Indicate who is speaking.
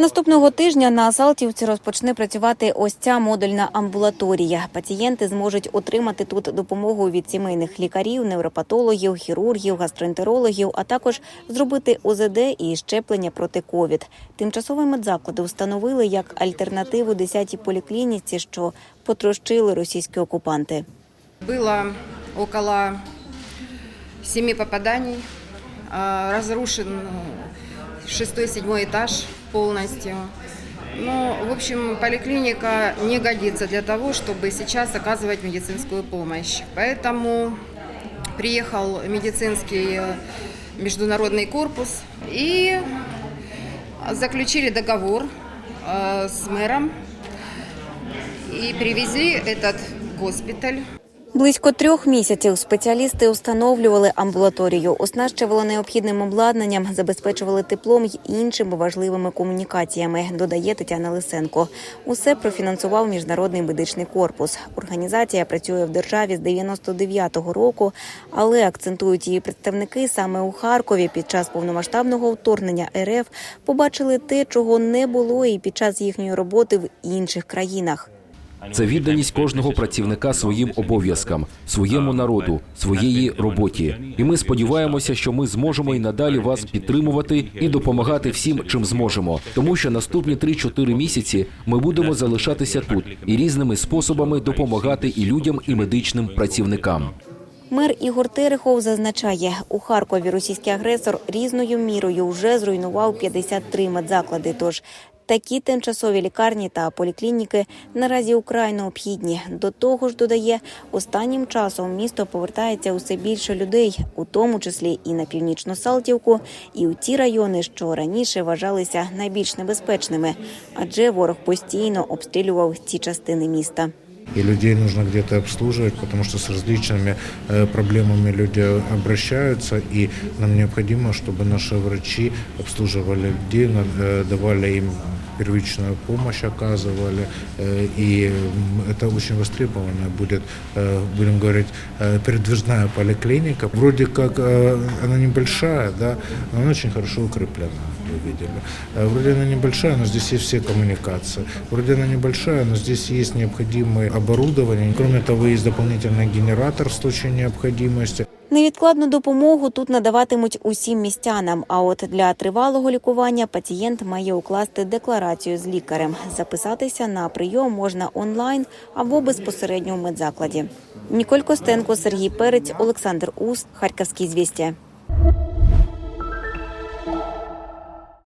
Speaker 1: Наступного тижня на Салтівці розпочне працювати ось ця модульна амбулаторія. Пацієнти зможуть отримати тут допомогу від сімейних лікарів, невропатологів, хірургів, гастроентерологів, а також зробити ОЗД і щеплення проти ковід. Тимчасові медзаклади встановили як альтернативу 10-й поліклініці, що потрощили російські окупанти.
Speaker 2: Было около семи попаданий. А, Разрушен шестой-седьмой этаж полностью. Ну, в общем, поликлиника не годится для того, чтобы сейчас оказывать медицинскую помощь. Поэтому приехал медицинский э, международный корпус и заключили договор э, с мэром и привезли этот госпиталь.
Speaker 1: Близько трьох місяців спеціалісти встановлювали амбулаторію, оснащували необхідним обладнанням, забезпечували теплом й іншими важливими комунікаціями. Додає Тетяна Лисенко. Усе профінансував міжнародний медичний корпус. Організація працює в державі з 99-го року, але акцентують її представники саме у Харкові. Під час повномасштабного вторгнення РФ побачили те, чого не було, і під час їхньої роботи в інших країнах.
Speaker 3: Це відданість кожного працівника своїм обов'язкам, своєму народу, своєї роботі. І ми сподіваємося, що ми зможемо і надалі вас підтримувати і допомагати всім, чим зможемо. Тому що наступні 3-4 місяці ми будемо залишатися тут і різними способами допомагати і людям, і медичним працівникам.
Speaker 1: Мер Ігор Терехов зазначає, у Харкові російський агресор різною мірою вже зруйнував 53 медзаклади. Тож такі тимчасові лікарні та поліклініки наразі украй необхідні. До того ж, додає, останнім часом в місто повертається усе більше людей, у тому числі і на північну Салтівку, і у ті райони, що раніше вважалися найбільш небезпечними, адже ворог постійно обстрілював ці частини міста.
Speaker 4: И людей нужно где-то обслуживать, потому что с различными э, проблемами люди обращаются, и нам необходимо, чтобы наши врачи обслуживали людей, на- э, давали им первичную помощь оказывали, э, и это очень востребованная будет, э, будем говорить, э, передвижная поликлиника. Вроде как она небольшая, да, но она очень хорошо укреплена, вы видели. Вроде она небольшая, но здесь есть все коммуникации. Вроде она небольшая, но здесь есть необходимое оборудование. Кроме того, есть дополнительный генератор в случае необходимости.
Speaker 1: Невідкладну допомогу тут надаватимуть усім містянам. А от для тривалого лікування пацієнт має укласти декларацію з лікарем. Записатися на прийом можна онлайн або безпосередньо в медзакладі. Ніколь Костенко, Сергій Перець, Олександр Ус, Харківські звістя.